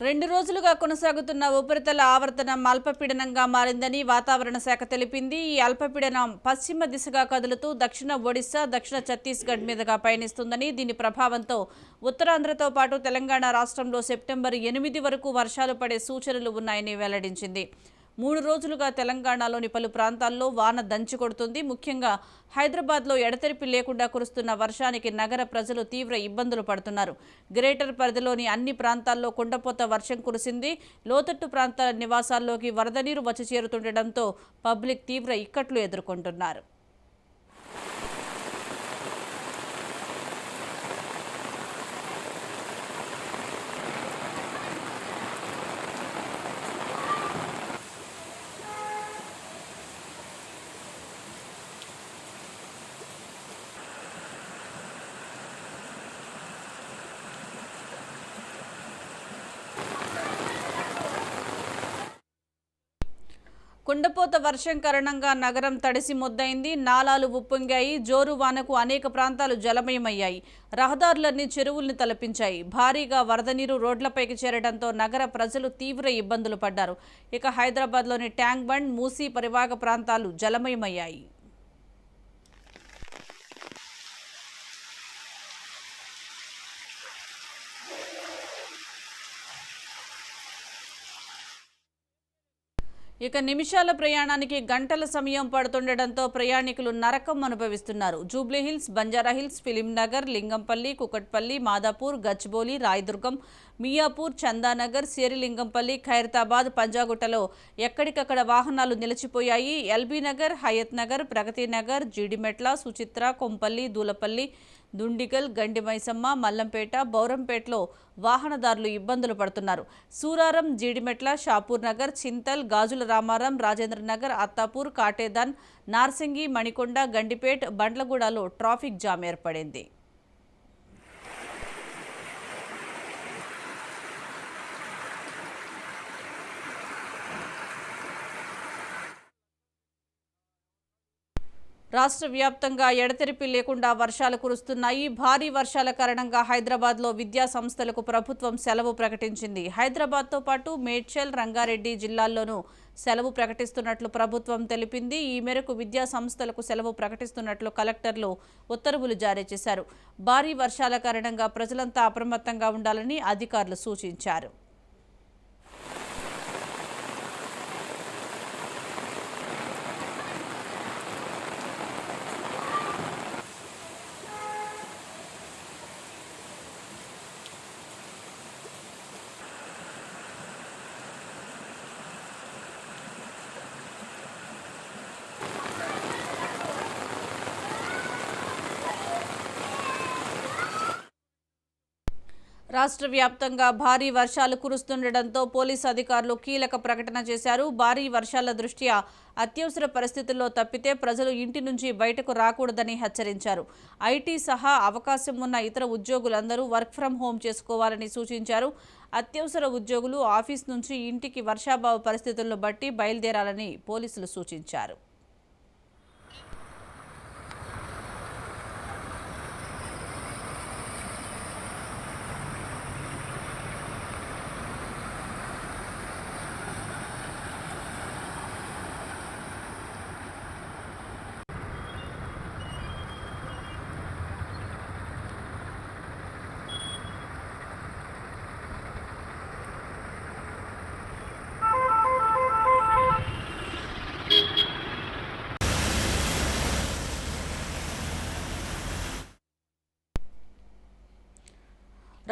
రెండు రోజులుగా కొనసాగుతున్న ఉపరితల ఆవర్తనం అల్పపీడనంగా మారిందని వాతావరణ శాఖ తెలిపింది. ఈ అల్పపీడనం పశ్చిమ దిశగా కదులుతూ దక్షిణ ఒడిశా దక్షిణ ఛత్తీస్గఢ్ మీదుగా పయనిస్తుందని దీని ప్రభావంతో ఉత్తరాంధ్రతో పాటు తెలంగాణ రాష్ట్రంలో సెప్టెంబర్ ఎనిమిది వరకు వర్షాలు పడే సూచనలు ఉన్నాయని వెల్లడించింది. మూడు రోజులుగా తెలంగాణలోని పలు ప్రాంతాల్లో వాన దంచి కొడుతుంది. ముఖ్యంగా హైదరాబాద్లో ఎడతెరిపి లేకుండా కురుస్తున్న వర్షానికి నగర ప్రజలు తీవ్ర ఇబ్బందులు పడుతున్నారు. గ్రేటర్ పరిధిలోని అన్ని ప్రాంతాల్లో కుండపోత వర్షం కురిసింది. లోతట్టు ప్రాంతాల నివాసాల్లోకి వరద నీరు వచ్చి చేరుతుండటంతో పబ్లిక్ తీవ్ర ఇక్కట్లు ఎదుర్కొంటున్నారు. కుండపోత వర్షం కారణంగా నగరం తడిసి ముద్దయింది. నాలాలు ఉప్పొంగాయి. జోరు వానకు అనేక ప్రాంతాలు జలమయమయ్యాయి. రహదారులన్నీ చెరువుల్ని తలపించాయి. భారీగా వరద నీరు రోడ్లపైకి చేరడంతో నగర ప్రజలు తీవ్ర ఇబ్బందులు పడ్డారు. ఇక హైదరాబాద్లోని ట్యాంక్ బండ్ మూసీ పరివాహక ప్రాంతాలు జలమయమయ్యాయి. ఇక నిమిషాల ప్రయాణానికి గంటల సమయం పడుతుండటంతో ప్రయాణికులు నరకం అనుభవిస్తున్నారు. జూబ్లీహిల్స్ బంజారాహిల్స్ ఫిలింనగర్ లింగంపల్లి కుకట్పల్లి మాదాపూర్ గచ్చిబౌలి రాయదుర్గం మియాపూర్ చందానగర్ సిరిలింగంపల్లి ఖైరతాబాద్ పంజాగుట్టలో ఎక్కడికక్కడ వాహనాలు నిలిచిపోయాయి. ఎల్బీ నగర్ హయత్ నగర్ ప్రగతి నగర్ జీడిమెట్ల సుచిత్ర కొంపల్లి దూలపల్లి దుండిగల్ గండి మైసమ్మ మల్లంపేట బౌరంపేటలో వాహనదారులు ఇబ్బందులు పడుతున్నారు. సూరారం జీడిమెట్ల షాపూర్ నగర్ చింతల్ గాజుల రామారం రాజేంద్ర నగర్ అత్తాపూర్ కాటేదాన్ నార్సింగి మణికొండ గండిపేట్ బండ్లగూడలో ట్రాఫిక్ జామ్ ఏర్పడింది. రాష్ట్ర వ్యాప్తంగా ఎడతెరిపి లేకుండా వర్షాలు కురుస్తున్నాయి. భారీ వర్షాల కారణంగా హైదరాబాద్లో విద్యా సంస్థలకు ప్రభుత్వం సెలవు ప్రకటించింది. హైదరాబాద్తో పాటు మేడ్చల్ రంగారెడ్డి జిల్లాల్లోనూ సెలవు ప్రకటిస్తున్నట్లు ప్రభుత్వం తెలిపింది. ఈ మేరకు విద్యా సంస్థలకు సెలవు ప్రకటిస్తున్నట్లు కలెక్టర్లు ఉత్తర్వులు జారీ చేశారు. భారీ వర్షాల కారణంగా ప్రజలంతా అప్రమత్తంగా ఉండాలని అధికారులు సూచించారు. రాష్ట్ర వ్యాప్తంగా భారీ వర్షాలు కురుస్తుండటంతో పోలీసు అధికారులు కీలక ప్రకటన చేశారు. భారీ వర్షాల దృష్ట్యా అత్యవసర పరిస్థితుల్లో తప్పితే ప్రజలు ఇంటి నుంచి బయటకు రాకూడదని హెచ్చరించారు. ఐటీ సహా అవకాశం ఉన్న ఇతర ఉద్యోగులందరూ వర్క్ ఫ్రం హోం చేసుకోవాలని సూచించారు. అత్యవసర ఉద్యోగులు ఆఫీస్ నుంచి ఇంటికి వర్షాభావ పరిస్థితులను బట్టి బయలుదేరాలని పోలీసులు సూచించారు.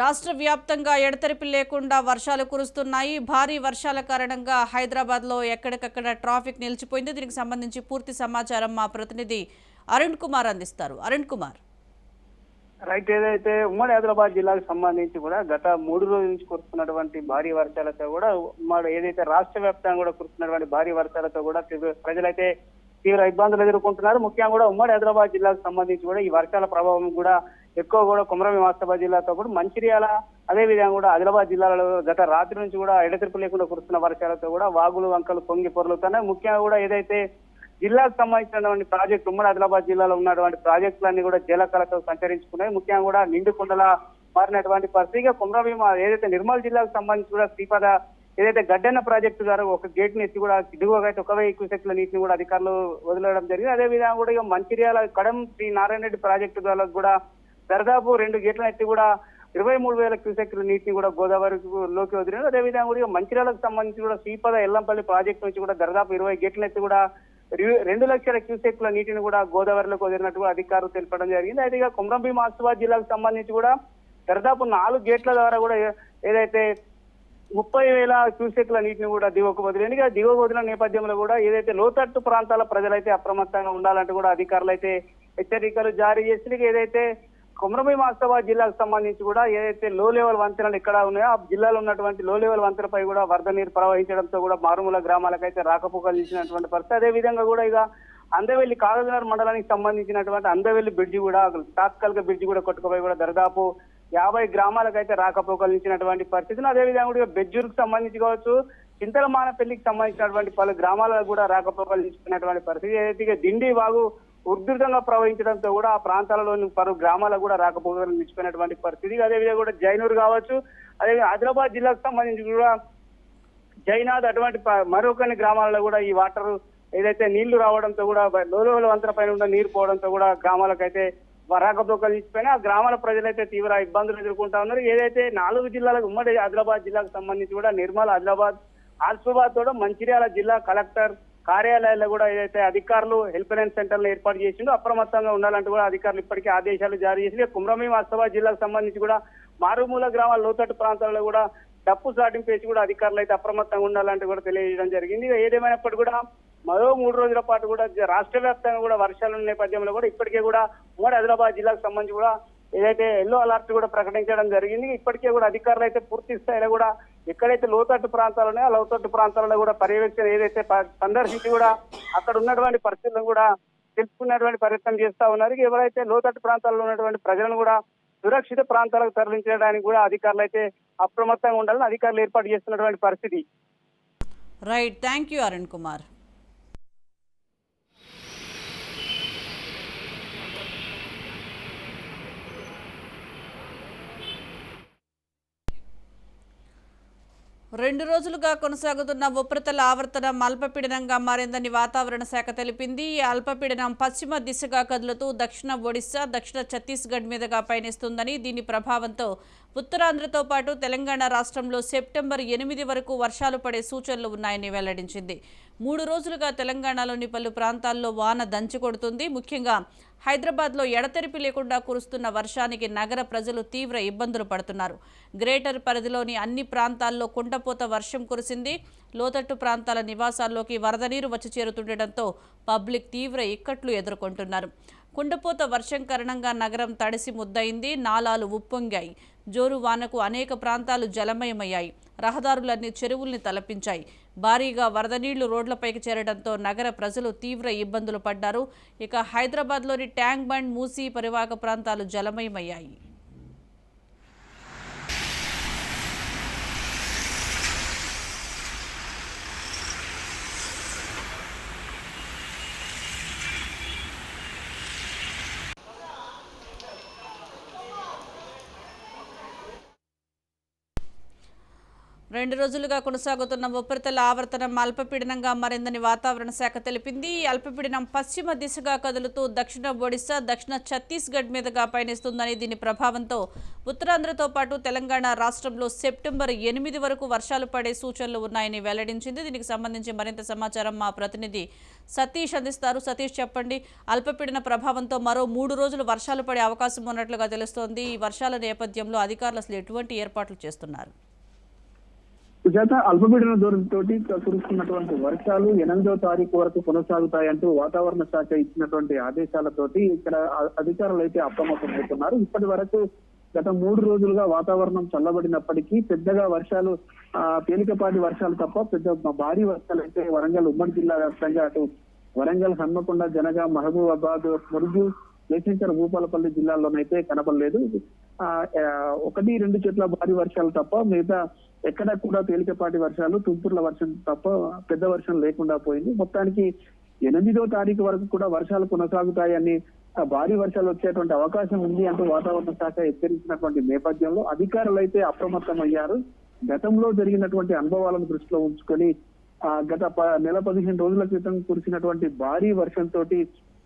రాష్ట్ర వ్యాప్తంగా ఎడతెరిపి లేకుండా వర్షాలు కురుస్తున్నాయి. భారీ వర్షాల కారణంగా హైదరాబాద్లో ఎక్కడికక్కడ ట్రాఫిక్ నిలిచిపోయింది. దీనికి సంబంధించి పూర్తి సమాచారం మా ప్రతినిధి అరుణ్ కుమార్ అందిస్తారు. అరుణ్ కుమార్. రైట్ ఏదైతే ఉమ్మడి హైదరాబాద్ జిల్లాకు సంబంధించి కూడా గత మూడు రోజుల నుంచి కురుస్తున్నటువంటి భారీ వర్షాలతో కూడా ఉమ్మడి ఏదైతే రాష్ట్ర వ్యాప్తంగా కూడా కురుస్తున్నటువంటి భారీ వర్షాలతో కూడా ప్రజలైతే తీవ్ర ఇబ్బందులు ఎదుర్కొంటున్నారు. ముఖ్యంగా కూడా ఉమ్మడి హైదరాబాద్ జిల్లాకు సంబంధించి కూడా ఈ వర్షాల ప్రభావం కూడా ఎక్కువ కూడా కుమరం వాస్తవ జిల్లాతో కూడా మంచిర్యాల అదే విధంగా కూడా ఆదిలాబాద్ జిల్లాలో గత రాత్రి నుంచి కూడా ఎడతెరిపి లేకుండా కురుస్తున్న వర్షాలతో కూడా వాగులు వంకలు పొంగి పొరలుతున్నాయి. ముఖ్యంగా కూడా ఏదైతే జిల్లాకు సంబంధించినటువంటి ప్రాజెక్టు ఉమ్మడి ఆదిలాబాద్ జిల్లాలో ఉన్నటువంటి ప్రాజెక్టులన్నీ కూడా జలకళతో సంచరించుకున్నాయి. ముఖ్యంగా కూడా నిండుకుండల మారినటువంటి పరిస్థితిగా కుమ్రభీమ ఏదైతే నిర్మల్ జిల్లాకు సంబంధించి కూడా శ్రీపద ఏదైతే గడ్డన్న ప్రాజెక్టు గారు ఒక గేట్ని ఎత్తి కూడా దిగువగా అయితే ఒక వెయ్యి క్యూసెక్ల నీటిని కూడా అధికారులు వదిలేయడం జరిగింది. అదే విధంగా కూడా ఇక మంచిర్యాల కడం శ్రీ నారాయణ రెడ్డి ప్రాజెక్టు ద్వారా కూడా దాదాపు రెండు గేట్ల ఎత్తి కూడా ఇరవై మూడు వేల క్యూసెక్ల నీటిని కూడా గోదావరి లోకి వదిలినారు. అదేవిధంగా కూడా మంచిర్యాలకు సంబంధించి కూడా శ్రీపద ఎల్లంపల్లి ప్రాజెక్టు నుంచి కూడా దాదాపు ఇరవై గేట్ల ఎత్తి కూడా రెండు లక్షల క్యూసెక్ల నీటిని కూడా గోదావరిలోకి వదిలినట్టు అధికారులు తెలపడం జరిగింది. అయితే ఇక కుమ్రంభీం ఆసిఫాబాద్ జిల్లాకు సంబంధించి కూడా దాదాపు నాలుగు గేట్ల ద్వారా కూడా ఏదైతే ముప్పై వేల క్యూసెక్ల నీటిని కూడా దిగువకు వదిలింది. ఇక దిగువకు వదిలిన నేపథ్యంలో కూడా ఏదైతే లోతట్టు ప్రాంతాల ప్రజలైతే అప్రమత్తంగా ఉండాలంటూ కూడా అధికారులు అయితే హెచ్చరికలు జారీ చేసిన ఏదైతే కుమ్రభీం ఆసిఫాబాద్ జిల్లాకు సంబంధించి కూడా ఏదైతే లో లెవెల్ వంతెనలు ఎక్కడ ఉన్నాయో ఆ జిల్లాలో ఉన్నటువంటి లో లెవెల్ వంతెనపై కూడా వరద నీరు ప్రవహించడంతో కూడా మారుమూల గ్రామాలకైతే రాకపోకలు ఇచ్చినటువంటి పరిస్థితి. అదే విధంగా కూడా ఇక అందవెల్లి కాగజనగర్ మండలానికి సంబంధించినటువంటి అందవెల్లి బ్రిడ్జి కూడా తాత్కాలిక బ్రిడ్జి కూడా కొట్టుకుపోయి కూడా దరిదాపు యాభై గ్రామాలకైతే రాకపోకలు ఇచ్చినటువంటి పరిస్థితులు. అదే విధంగా కూడా బెజ్జూరుకు సంబంధించి కావచ్చు చింతలమాన పెళ్ళికి సంబంధించినటువంటి పలు గ్రామాలకు కూడా రాకపోకలు ఇచ్చినటువంటి పరిస్థితి. ఏదైతే దిండి వాగు ఉధృతంగా ప్రవహించడంతో కూడా ఆ ప్రాంతాలలోని పలు గ్రామాలకు కూడా రాకపోకలు నిలిచిపోయినటువంటి పరిస్థితి. అదేవిధంగా కూడా జైనూరు కావచ్చు అదే ఆదిలాబాద్ జిల్లాకు సంబంధించి కూడా జైనాథ్ అటువంటి ప- మరొకని గ్రామాలలో కూడా ఈ వాటర్ ఏదైతే నీళ్ళు రావడంతో కూడా లోలోల వంతర పైన ఉన్న నీరు పోవడంతో కూడా గ్రామాలకైతే రాకపోకలు నిలిచిపోయినా ఆ గ్రామాల ప్రజలైతే తీవ్ర ఇబ్బందులు ఎదుర్కొంటా ఉన్నారు. ఏదైతే నాలుగు జిల్లాలకు ఉమ్మడి ఆదిలాబాద్ జిల్లాకు సంబంధించి కూడా నిర్మల్ ఆదిలాబాద్ ఆసిఫాబాద్ కూడా మంచిర్యాల జిల్లా కలెక్టర్ కార్యాలయాల్లో కూడా ఏదైతే అధికారులు హెల్ప్ లైన్ సెంటర్లు ఏర్పాటు చేసిండో అప్రమత్తంగా ఉండాలంటూ కూడా అధికారులు ఇప్పటికే ఆదేశాలు జారీ చేసి కుమ్రమీ ఆసిఫాబాద్ జిల్లాకు సంబంధించి కూడా మారుమూల గ్రామాల లోతట్టు ప్రాంతాల్లో కూడా డప్పు సాటింపేసి కూడా అధికారులు అయితే అప్రమత్తంగా ఉండాలంటూ కూడా తెలియజేయడం జరిగింది. ఏదేమైనప్పటికీ కూడా మరో మూడు రోజుల పాటు కూడా రాష్ట్ర వ్యాప్తంగా కూడా వర్షాలు ఉన్న నేపథ్యంలో కూడా ఇప్పటికే కూడా ఉమ్మడి హైదరాబాద్ జిల్లాకు సంబంధించి కూడా ఏదైతే ఎల్లో అలర్ట్ కూడా ప్రకటించడం జరిగింది ఇప్పటికే కూడా అధికారులు అయితే పూర్తి స్థాయిలో కూడా ఎక్కడైతే లోతట్టు ప్రాంతాలు ఉన్నాయో లోతట్టు ప్రాంతాలలో కూడా పర్యవేక్షణ ఏదైతే సందర్శించి కూడా అక్కడ ఉన్నటువంటి పరిస్థితులను కూడా తెలుసుకునేటువంటి ప్రయత్నం చేస్తా ఉన్నారు. ఎవరైతే లోతట్టు ప్రాంతాల్లో ఉన్నటువంటి ప్రజలను కూడా సురక్షిత ప్రాంతాలకు తరలించడానికి కూడా అధికారులు అయితే అప్రమత్తంగా ఉండాలని అధికారులు ఏర్పాటు చేస్తున్నటువంటి పరిస్థితి. Right thank you Arun Kumar రెండు రోజులుగా కొనసాగుతున్న ఉపరితల ఆవర్తనం అల్పపీడనంగా మారిందని వాతావరణ శాఖ తెలిపింది. ఈ అల్పపీడనం పశ్చిమ దిశగా కదులుతూ దక్షిణ ఒడిశా దక్షిణ ఛత్తీస్గఢ్ మీదుగా పయనిస్తుందని దీని ప్రభావంతో ఉత్తరాంధ్రతో పాటు తెలంగాణ రాష్ట్రంలో సెప్టెంబర్ ఎనిమిది వరకు వర్షాలు పడే సూచనలు ఉన్నాయని వెల్లడించింది. మూడు రోజులుగా తెలంగాణలోని పలు ప్రాంతాల్లో వాన దంచి కొడుతుంది. ముఖ్యంగా హైదరాబాద్లో ఎడతెరిపి లేకుండా కురుస్తున్న వర్షానికి నగర ప్రజలు తీవ్ర ఇబ్బందులు పడుతున్నారు. గ్రేటర్ పరిధిలోని అన్ని ప్రాంతాల్లో కుండపోత వర్షం కురిసింది. లోతట్టు ప్రాంతాల నివాసాల్లోకి వరద నీరు వచ్చి చేరుతుండటంతో పబ్లిక్ తీవ్ర ఇక్కట్లు ఎదుర్కొంటున్నారు. కుండపోత వర్షం కారణంగా నగరం తడిసి ముద్దయింది. నాలాలు ఉప్పొంగాయి. జోరు వానకు అనేక ప్రాంతాలు జలమయమయ్యాయి. రహదారులన్నీ చెరువుల్ని తలపించాయి. భారీగా వరద నీళ్ళు రోడ్లపైకి చేరడంతో నగర ప్రజలు తీవ్ర ఇబ్బందులు పడ్డారు. ఇక హైదరాబాద్లోని ట్యాంక్ బండ్ మూసీ పరివాహక ప్రాంతాలు జలమయమయ్యాయి. రెండు రోజులుగా కొనసాగుతున్న ఉపరితల ఆవర్తనం అల్పపీడనంగా మారిందని వాతావరణ శాఖ తెలిపింది. ఈ అల్పపీడనం పశ్చిమ దిశగా కదులుతూ దక్షిణ ఒడిశా దక్షిణ ఛత్తీస్గఢ్ మీదుగా పయనిస్తుందని దీని ప్రభావంతో ఉత్తరాంధ్రతో పాటు తెలంగాణ రాష్ట్రంలో సెప్టెంబర్ ఎనిమిది వరకు వర్షాలు పడే సూచనలు ఉన్నాయని వెల్లడించింది. దీనికి సంబంధించి మరింత సమాచారం మా ప్రతినిధి సతీష్ అందిస్తారు. సతీష్ చెప్పండి. అల్పపీడన ప్రభావంతో మరో మూడు రోజులు వర్షాలు పడే అవకాశం ఉన్నట్లుగా తెలుస్తోంది. ఈ వర్షాల నేపథ్యంలో అధికారులు అసలు ఎటువంటి ఏర్పాట్లు చేస్తున్నారు? సుజాత అల్పపీడన దూరంతోటి కురుస్తున్నటువంటి వర్షాలు ఎనిమిదో తారీఖు వరకు కొనసాగుతాయంటూ వాతావరణ శాఖ ఇచ్చినటువంటి ఆదేశాలతోటి ఇక్కడ అధికారులు అయితే అప్రమత్తమవుతున్నారు. ఇప్పటి వరకు గత మూడు రోజులుగా వాతావరణం చల్లబడినప్పటికీ పెద్దగా వర్షాలు ఆ, తేలికపాటి వర్షాలు తప్ప పెద్ద భారీ వర్షాలు అయితే వరంగల్ ఉమ్మడి జిల్లా వ్యాప్తంగా అటు వరంగల్ హన్మకొండ జనగా మహబూబాబాద్ మురుగు జయశంకర్ భూపాలపల్లి జిల్లాల్లోనైతే కనపడలేదు ఒకటి రెండు చెట్ల భారీ వర్షాలు తప్ప మిగతా ఎక్కడ కూడా తేలికపాటి వర్షాలు తుంపుర్ల వర్షం తప్ప పెద్ద వర్షం లేకుండా పోయింది. మొత్తానికి ఎనిమిదో తారీఖు వరకు కూడా వర్షాలు కొనసాగుతాయని భారీ వర్షాలు వచ్చేటువంటి అవకాశం ఉంది అంటూ వాతావరణ శాఖ హెచ్చరించినటువంటి నేపథ్యంలో అధికారులు అయితే అప్రమత్తం అయ్యారు గతంలో జరిగినటువంటి అనుభవాలను దృష్టిలో ఉంచుకొని ఆ గత ప- నెల పదిహేను రోజుల క్రితం కురిసినటువంటి భారీ వర్షంతో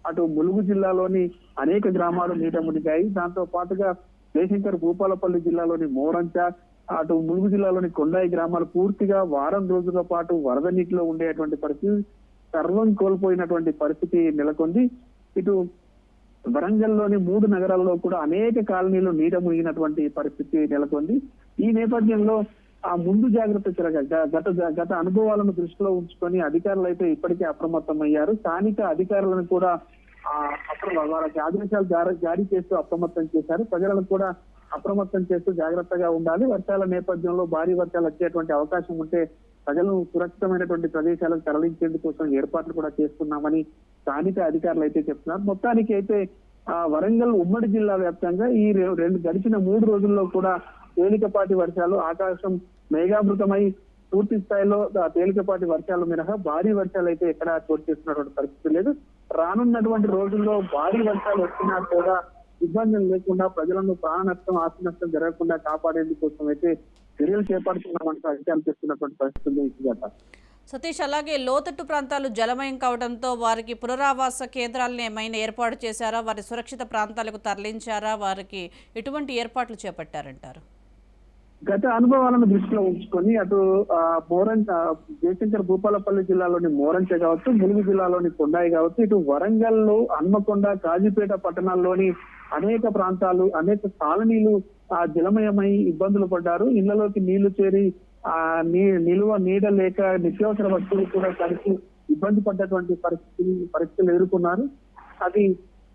అటు ములుగు జిల్లాలోని అనేక గ్రామాలు నీట మునిగాయి. దాంతో పాటుగా జయశంకర్ భూపాలపల్లి జిల్లాలోని మోరంచ అటు ములుగు జిల్లాలోని కొండాయి గ్రామాలు పూర్తిగా వారం రోజుల పాటు వరద నీటిలో ఉండేటువంటి పరిస్థితి సర్వం కోల్పోయినటువంటి పరిస్థితి నెలకొంది. ఇటు వరంగల్లోని మూడు నగరాల్లో కూడా అనేక కాలనీలు నీట మునిగినటువంటి పరిస్థితి నెలకొంది. ఈ నేపథ్యంలో ఆ ముందు జాగ్రత్త చర్యగా గ- గత గత అనుభవాలను దృష్టిలో ఉంచుకొని అధికారులు అయితే ఇప్పటికే అప్రమత్తం అయ్యారు స్థానిక అధికారులను కూడా ఆ వాళ్ళకి ఆదేశాలు జారీ జారీ చేస్తూ అప్రమత్తం చేశారు. ప్రజలను కూడా అప్రమత్తం చేస్తూ జాగ్రత్తగా ఉండాలి. వర్షాల నేపథ్యంలో భారీ వర్షాలు వచ్చేటువంటి అవకాశం ఉంటే ప్రజలను సురక్షితమైనటువంటి ప్రదేశాలకు తరలించేందుకోసం ఏర్పాట్లు కూడా చేస్తున్నామని స్థానిక అధికారులు అయితే చెప్తున్నారు. మొత్తానికి అయితే ఆ వరంగల్ ఉమ్మడి జిల్లా వ్యాప్తంగా ఈ రెండు గడిచిన మూడు రోజుల్లో కూడా తేలికపాటి వర్షాలు ఆకాశం మేఘామృతమై పూర్తి స్థాయిలో తేలికపాటి వర్షాలు మినహా భారీ వర్షాలు అయితే ఎక్కడ చోటు చేసుకున్నటువంటి పరిస్థితి లేదు. రానున్నటువంటి రోజుల్లో భారీ వర్షాలు వచ్చినా కూడా ఇబ్బందులు లేకుండా ప్రజలను ప్రాణ నష్టం ఆస్తి నష్టం జరగకుండా కాపాడేందుకోసం అయితే చర్యలు చేపడుతున్నామంటూ అధికారులు చెప్తున్నటువంటి పరిస్థితి ఉంది సతీష్ అలాగే లోతట్టు ప్రాంతాలు జలమయం కావడంతో వారికి పునరావాస కేంద్రాలను ఏమైనా ఏర్పాటు చేశారా? వారి సురక్షిత ప్రాంతాలకు తరలించారా? వారికి ఎటువంటి ఏర్పాట్లు చేపట్టారంటారు? గత అనుభవాలను దృష్టిలో ఉంచుకొని అటు ఆ, మోరం ఆ, జయశంకర్ భూపాలపల్లి జిల్లాలోని మోరంచ కావచ్చు ములుగు జిల్లాలోని కొండాయి కావచ్చు ఇటు వరంగల్లో హన్మకొండ కాజీపేట పట్టణాల్లోని అనేక ప్రాంతాలు అనేక కాలనీలు ఆ జలమయమై ఇబ్బందులు పడ్డారు. ఇళ్ళలోకి నీళ్ళు చేరి ఆ నీ నిలువ నీడ లేక నిత్యావసర వస్తువులు కూడా కలిసి ఇబ్బంది పడ్డటువంటి పరిస్థితి పరిస్థితులు ఎదుర్కొన్నారు. అది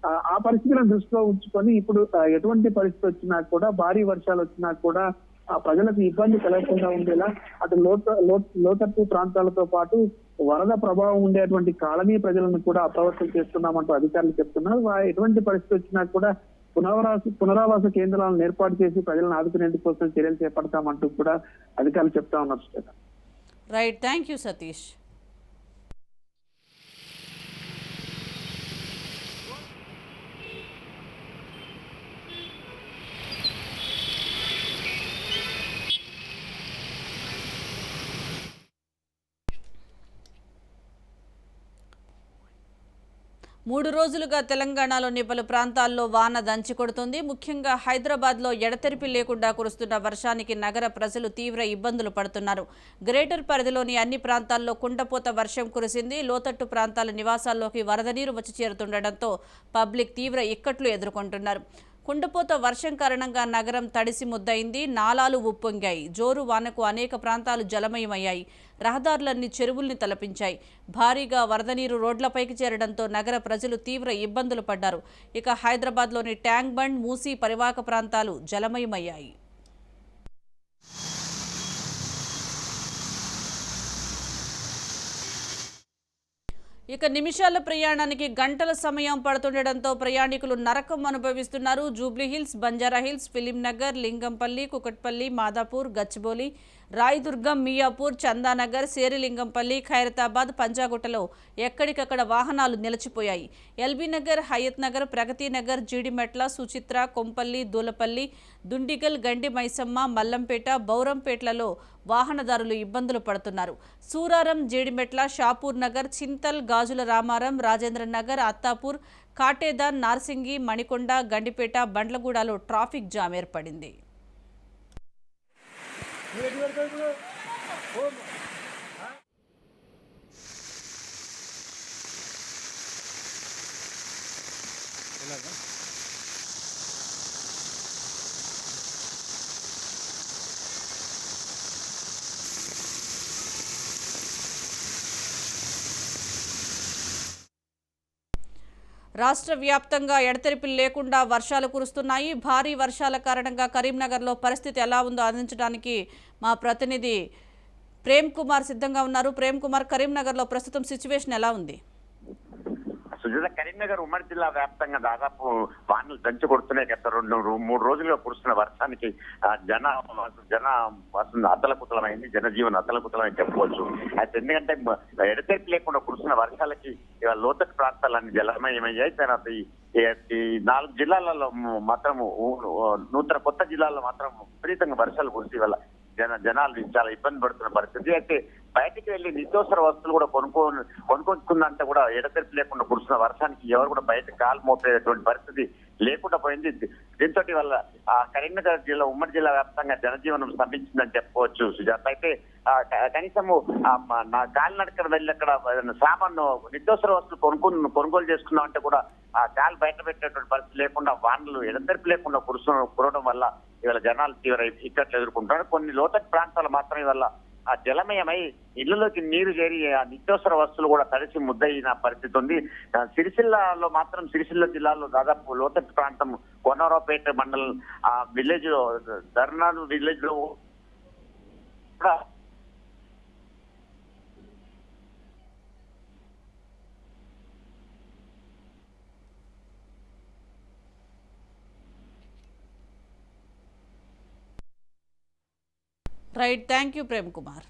ఆ, పరిస్థితులను దృష్టిలో ఉంచుకొని ఇప్పుడు ఎటువంటి పరిస్థితి వచ్చినా కూడా భారీ వర్షాలు వచ్చినా కూడా ఆ ప్రజలకు ఇబ్బంది కలగకుండా ఉండేలా అటు లోత లో- లోతట్టు ప్రాంతాలతో పాటు వరద ప్రభావం ఉండేటువంటి కాలనీ ప్రజలను కూడా అప్రమత్తం చేస్తున్నామంటూ అధికారులు చెప్తున్నారు. ఎటువంటి పరిస్థితి వచ్చినా కూడా పునరావాస పునరావాస కేంద్రాలను ఏర్పాటు చేసి ప్రజలను ఆదుకునేందుకు కోసం చర్యలు చేపడతామంటూ కూడా అధికారులు చెప్తా ఉన్నారు రైట్ థ్యాంక్ యూ సతీష్ మూడు రోజులుగా తెలంగాణలోని పలు ప్రాంతాల్లో వాన దంచి కొడుతుంది. ముఖ్యంగా హైదరాబాద్లో ఎడతెరిపి లేకుండా కురుస్తున్న వర్షానికి నగర ప్రజలు తీవ్ర ఇబ్బందులు పడుతున్నారు. గ్రేటర్ పరిధిలోని అన్ని ప్రాంతాల్లో కుండపోత వర్షం కురిసింది. లోతట్టు ప్రాంతాల నివాసాల్లోకి వరద నీరు వచ్చి చేరుతుండటంతో పబ్లిక్ తీవ్ర ఇక్కట్లు ఎదుర్కొంటున్నారు. కుండపోత వర్షం కారణంగా నగరం తడిసి ముద్దయింది నాలాలు ఉప్పొంగాయి. జోరు వానకు అనేక ప్రాంతాలు జలమయమయ్యాయి. రహదారులన్నీ చెరువుల్ని తలపించాయి. భారీగా వరద నీరు రోడ్లపైకి చేరడంతో నగర ప్రజలు తీవ్ర ఇబ్బందులు పడ్డారు. ఇక హైదరాబాద్లోని ట్యాంక్ బండ్ మూసీ పరివాహక ప్రాంతాలు జలమయమయ్యాయి. ఇక నిమిషాల ప్రయాణానికి గంటల సమయం పడుతుండటంతో ప్రయాణికులు నరకం అనుభవిస్తున్నారు. జూబ్లీ హిల్స్ బంజారా హిల్స్ లింగంపల్లి కుకట్పల్లి మాదాపూర్ గచ్చిబౌలి రాయదుర్గం మియాపూర్ చందానగర్ శేరిలింగంపల్లి ఖైరతాబాద్ పంజాగుట్టలో ఎక్కడికక్కడ వాహనాలు నిలిచిపోయాయి. ఎల్బీ నగర్ హయత్ నగర్ ప్రగతి నగర్ జీడిమెట్ల సుచిత్ర కొంపల్లి దూలపల్లి దుండిగల్ గండి మైసమ్మ మల్లంపేట బౌరంపేట్లలో వాహనదారులు ఇబ్బందులు పడుతున్నారు. సూరారం జీడిమెట్ల షాపూర్ నగర్ చింతల్ గాజుల రామారం రాజేంద్ర నగర్ అత్తాపూర్ కాటేదాన్ నార్సింగి మణికొండ గండిపేట బండ్లగూడలో ట్రాఫిక్ జామ్ ఏర్పడింది. ఎలా రాష్ట్ర వ్యాప్తంగా ఎడతెరిపి లేకుండా వర్షాలు కురుస్తున్నాయి. భారీ వర్షాల కారణంగా కరీంనగర్లో పరిస్థితి ఎలా ఉందో అందించడానికి మా ప్రతినిధి ప్రేమ్ కుమార్ సిద్ధంగా ఉన్నారు. ప్రేమ్ కుమార్ కరీంనగర్లో ప్రస్తుతం సిచ్యువేషన్ ఎలా ఉంది? సుజాత కరీంనగర్ ఉమ్మడి జిల్లా వ్యాప్తంగా దాదాపు వానలు దంచి కొడుతున్నాయి గత రెండు మూడు రోజులుగా కురుస్తున్న వర్షానికి జన జన అతలకుతలమైంది జనజీవన అతలకుతలమని చెప్పవచ్చు. అయితే ఎందుకంటే ఎడతెరిపి లేకుండా కురుస్తున్న వర్షాలకి లోతట్టు ప్రాంతాలన్నీ జలమయమయ్యాయి. తర్వాత ఈ ఈ నాలుగు జిల్లాలలో మాత్రం నూతన కొత్త జిల్లాల్లో మాత్రం విపరీతంగా వర్షాలు కురిసి వల్ల జన జనాలు చాలా ఇబ్బంది పడుతున్న పరిస్థితి. అయితే బయటికి వెళ్ళి నిత్యావసర వస్తువులు కూడా కొనుక్కో కొనుక్కొచ్చుకుందంటే కూడా ఎడతెరిపి లేకుండా కురుస్తున్న వర్షానికి ఎవరు కూడా బయట కాలు మోపేటువంటి పరిస్థితి లేకుండా పోయింది. దీంతో వల్ల ఆ కరీంనగర్ జిల్లా ఉమ్మడి జిల్లా వ్యాప్తంగా జనజీవనం స్తంభించిందని చెప్పుకోవచ్చు సుజాత. అయితే కనీసము నా కాలినడకన వెళ్ళి అక్కడ సామాన్ను నిత్యవసర నిత్యావసర వస్తువులు కొనుక్కు కొనుగోలు చేసుకుందాం అంటే కూడా ఆ కాలు బయట పెట్టేటువంటి పరిస్థితి లేకుండా వానలు ఎడతెరిపి లేకుండా కురుసు కురవడం వల్ల ఇవాళ జనాలు తీవ్ర ఇక్కట్లు ఎదుర్కొంటున్నారు. కొన్ని లోతట్టు ప్రాంతాలు మాత్రం ఇవాళ ఆ జలమయమై ఇళ్ళలోకి నీరు చేరి ఆ నిత్యావసర వస్తువులు కూడా తడిసి ముద్దయిన పరిస్థితి ఉంది. సిరిసిల్లలో మాత్రం సిరిసిల్ల జిల్లాలో దాదాపు లోతట్టు ప్రాంతం కొనరావుపేట మండలం ఆ విలేజ్ ధర్నాడు విలేజ్లో కూడా right thank you Prem Kumar.